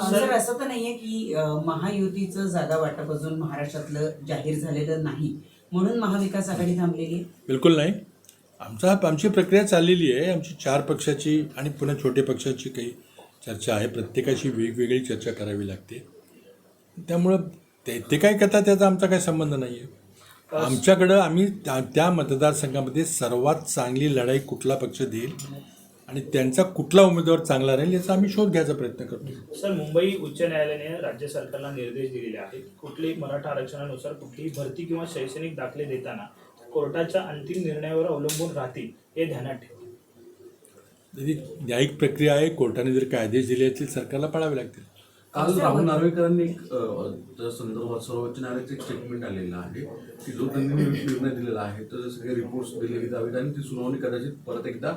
Sir असं तर नाहीये की महायुतीचं जागा वाटप अजून महाराष्ट्रातलं जाहीर झालेलं नाही. म्हणून महाविकास आघाडी थांबलेली आहे. बिलकुल नाही. आमचा आमची प्रक्रिया चाललेली आहे. आमची चार पक्षाची आणि पुन्हा छोटे पक्षाची काही चर्चा आहे. प्रत्येकाची वेगवेगळी चर्चा करावी लागते. त्यामुळं ते ते काय करतात त्याचा आमचा काही संबंध नाही आहे आमच्याकडं आम्ही त्या त्या मतदारसंघामध्ये सर्वात चांगली लढाई कुठला पक्ष देईल? आणि त्यांचा कुठला उमेदवार चांगला राहील याचा आम्ही शोध घ्यायचा प्रयत्न करतो सर मुंबई उच्च न्यायालयाने राज्य सरकारला निर्देश दिलेले आहेत. कुठलीही मराठा आरक्षणानुसार कुठलीही भरती किंवा शैक्षणिक दाखले देताना कोर्टाच्या अंतिम निर्णयावर अवलंबून राहतील हे ध्यानात ठेवा. न्यायिक प्रक्रिया आहे. कोर्टाने जर काय आदेश दिले असतील सरकारला पाळावे लागतील. काल राहुल नार्वेकरांनी एक त्या संदर्भात सर्वोच्च न्यायालयाचं एक स्टेटमेंट आलेलं आहे की जो त्यांनी निर्णय दिलेला आहे तर सगळे रिपोर्ट्स दिले जावेत आणि ती सुनावणी कदाचित परत एकदा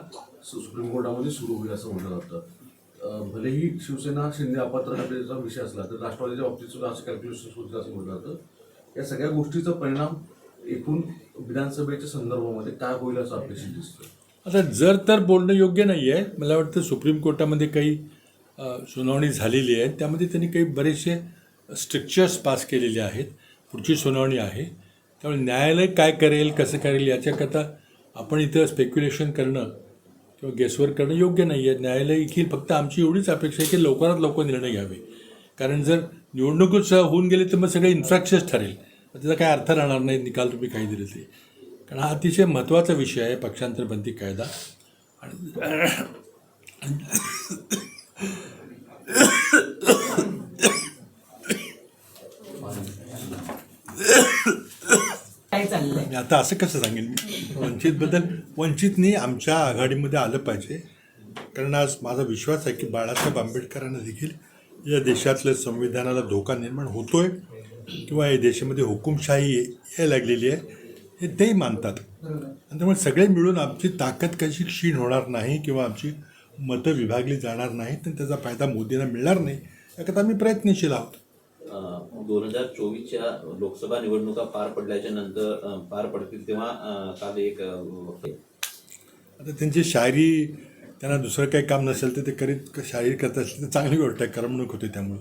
सुप्रीम कोर्टामध्ये सुरू होईल असं म्हटलं जातं. भलेही शिवसेना शिंदे अपात्र ठरलेला विषय असला तर राष्ट्रवादीच्या बाबतीत सुद्धा असं कॅल्क्युलेशन होतील असं म्हटलं जातं. या सगळ्या गोष्टीचा परिणाम एकूण विधानसभेच्या संदर्भामध्ये काय होईल असं अपेक्षित दिसतं. आता जर तर बोलणं योग्य नाही आहे मला वाटतं सुप्रीम कोर्टामध्ये काही सुनावणी झालेली आहे. त्यामध्ये त्यांनी काही बरेचसे स्ट्रिक्चर्स पास केलेले आहेत. पुढची सुनावणी आहे. त्यामुळे न्यायालय काय करेल कसं करेल याच्याकरता आपण इथं स्पेक्युलेशन करणं किंवा गेसवर करणं योग्य नाही आहे. न्यायालयदेखील फक्त आमची एवढीच अपेक्षा आहे की लवकरात लवकर निर्णय घ्यावे. कारण जर निवडणूकच होऊन गेले तर मग सगळे इन्फ्रॅक्शन्स ठरेल. मग त्याचा काय अर्थ राहणार नाही. निकाल तुम्ही काही दिले ते. कारण हा अतिशय महत्त्वाचा विषय आहे पक्षांतरबंदी कायदा. आणि काय चाललंय. आणि आता असं कसं सांगेन मी? वंचितबद्दल वंचितनी आमच्या आघाडीमध्ये आलं पाहिजे. कारण आज माझा विश्वास आहे की बाळासाहेब आंबेडकरांना देखील या देशातल्या संविधानाला धोका निर्माण होतोय किंवा या देशामध्ये हुकुमशाही यायला लागलेली आहे हे तेही मानतात. आणि त्यामुळे सगळे मिळून आमची ताकद कशी क्षीण होणार नाही किंवा आमची मतं विभागली जाणार नाहीत आणि त्याचा फायदा मोदींना मिळणार नाही याकरता आम्ही प्रयत्नशील आहोत. दोन हजार चोवीसच्या लोकसभा निवडणुका पार पडल्याच्या नंतर पार पडतील तेव्हा काल एक आता त्यांची शायरी त्यांना दुसरं काही काम नसेल तर ते करीत शायरी करत असेल तर चांगली गोष्ट आहे करमणूक होते त्यामुळं.